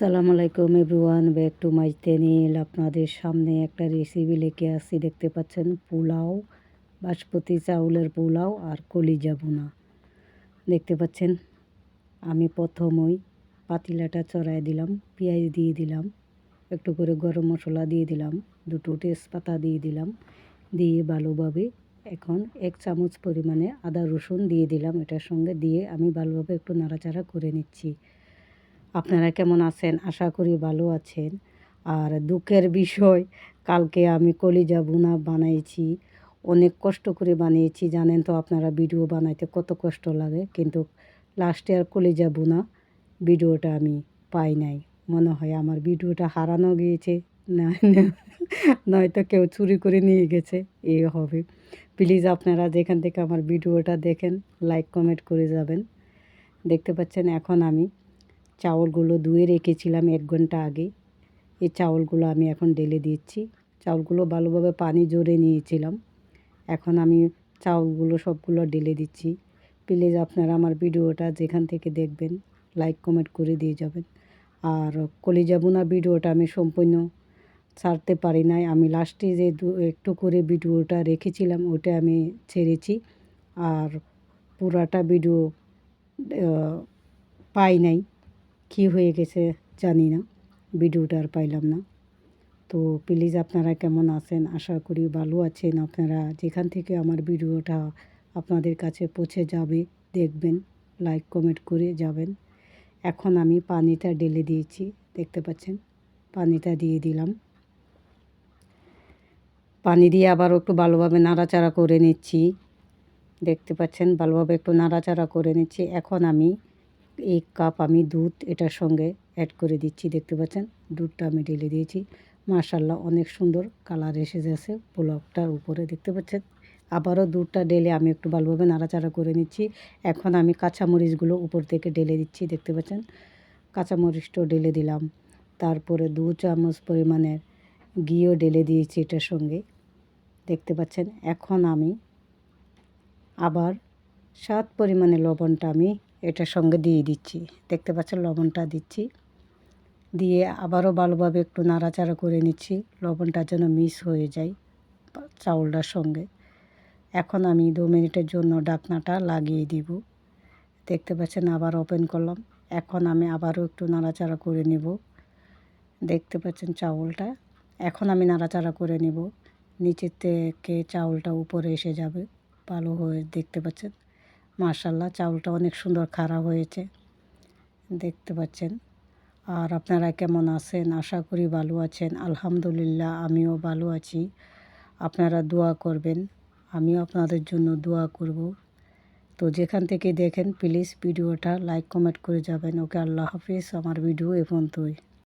আসসালামু আলাইকুম everyone, back to my channel. আপনাদের সামনে একটা রেসিপি লেকে আসছি, দেখতে পাচ্ছেন? পোলাও, বাসমতি চাউলের পোলাও আর কলিজা বোনা দেখতে পাচ্ছেন? আমি প্রথমই পাতিলাটা চড়াই দিলাম, পেঁয়াজ দিয়ে দিলাম, একটু করে গরম মশলা দিয়ে দিলাম, দুটো তেজপাতা দিয়ে দিলাম, দিয়ে ভালোভাবে এখন এক চামচ পরিমাণে আদা রসুন দিয়ে দিলাম, এটার সঙ্গে দিয়ে আমি ভালোভাবে একটু নাড়াচাড়া করে নিচ্ছি। আপনারা কেমন আছেন? আশা করি ভালো আছেন। আর দুঃখের বিষয়, কালকে আমি কলিজা বুনা বানাইছি। অনেক কষ্ট করে বানিয়েছি, জানেন তো আপনারা ভিডিও বানাইতে কত কষ্ট লাগে। কিন্তু লাস্টে আর কলিজা বুনা ভিডিওটা আমি পাই নাই। মনে হয় আমার ভিডিওটা হারানো গিয়েছে। না নয়তো কেউ চুরি করে নিয়ে গেছে। এ হবে। প্লিজ আপনারা যেখান থেকে আমার ভিডিওটা দেখেন লাইক কমেন্ট করে যাবেন। দেখতে পাচ্ছেন, এখন আমি চাউলগুলো ধুয়ে রেখেছিলাম এক ঘণ্টা আগে। এই চাউলগুলো আমি এখন ঢেলে দিচ্ছি। চাউলগুলো ভালোভাবে পানি জোরে নিয়েছিলাম। এখন আমি চাউলগুলো সবগুলো ঢেলে দিচ্ছি। প্লিজ আপনারা আমার ভিডিওটা যেখান থেকে দেখবেন, লাইক, কমেন্ট করে দিয়ে যাবেন। আর কলিজা বোনা ভিডিওটা আমি সম্পূর্ণ ছাড়তে পারি নাই। আমি লাস্টে যে একটু করে ভিডিওটা রেখেছিলাম, ওটা আমি ছেড়েছি। আর পুরাটা ভিডিও পাই নাই। কি হয়ে গেছে জানি না। ভিডিওটা আর পাইলাম না। তো প্লিজ আপনারা কেমন আছেন? আশা করি ভালো আছেন। আপনারা যেখান থেকে আমার ভিডিওটা আপনাদের কাছে পৌঁছে যাবে, দেখবেন লাইক কমেন্ট করে যাবেন। এখন আমি পানিটা ঢেলে দিয়েছি, দেখতে পাচ্ছেন? পানিটা দিয়ে দিলাম। পানি দিয়ে আবার একটু ভালোভাবে নাড়াচাড়া করে নিচ্ছি। দেখতে পাচ্ছেন? ভালোভাবে একটু নাড়াচাড়া করে নিচ্ছি। এখন আমি এক কাপ আমি দুধ এটার সঙ্গে অ্যাড করে দিচ্ছি, দেখতে পাচ্ছেন? দুধটা আমি ঢেলে দিয়েছি। মাশাল্লাহ অনেক সুন্দর কালার এসে যাচ্ছে পোলাওটার উপরে, দেখতে পাচ্ছেন? আবারও দুধটা ঢেলে আমি একটু ভালোভাবে নাড়াচাড়া করে নিচ্ছি। এখন আমি কাঁচামরিচগুলো উপর থেকে ঢেলে দিচ্ছি, দেখতে পাচ্ছেন? কাঁচামরিচটাও ঢেলে দিলাম। তারপরে দু চামচ পরিমাণের ঘিও ঢেলে দিয়েছি এটার সঙ্গে, দেখতে পাচ্ছেন? এখন আমি আবার স্বাদ পরিমাণে লবণটা আমি এটার সঙ্গে দিয়ে দিচ্ছি। দেখতে পাচ্ছেন লবণটা দিচ্ছি। দিয়ে আবারও ভালোভাবে একটু নাড়াচাড়া করে নিচ্ছি। লবণটা যেন মিস হয়ে যায় চাউলটার সঙ্গে। এখন আমি দু মিনিটের জন্য ডাকনাটা লাগিয়ে দিব। দেখতে পাচ্ছেন আবার ওপেন করলাম। এখন আমি আবারও একটু নাড়াচাড়া করে নেব। দেখতে পাচ্ছেন চাউলটা। এখন আমি নাড়াচাড়া করে নেব। নিচের থেকে চাউলটা উপরে এসে যাবে। ভালো হয়ে দেখতে পাচ্ছেন। মার্শাল্লাহ চাউলটা অনেক সুন্দর খারাপ হয়েছে। দেখতে পাচ্ছেন। আর আপনারা কেমন আছেন? আশা করি ভালো আছেন। আলহামদুলিল্লাহ, আমিও ভালো আছি। আপনারা দোয়া করবেন। আমিও আপনাদের জন্য দোয়া করব। তো যেখান থেকে দেখেন প্লিজ ভিডিওটা লাইক কমেন্ট করে যাবেন। ওকে আল্লাহ হাফিজ। আমার ভিডিও এখন তুই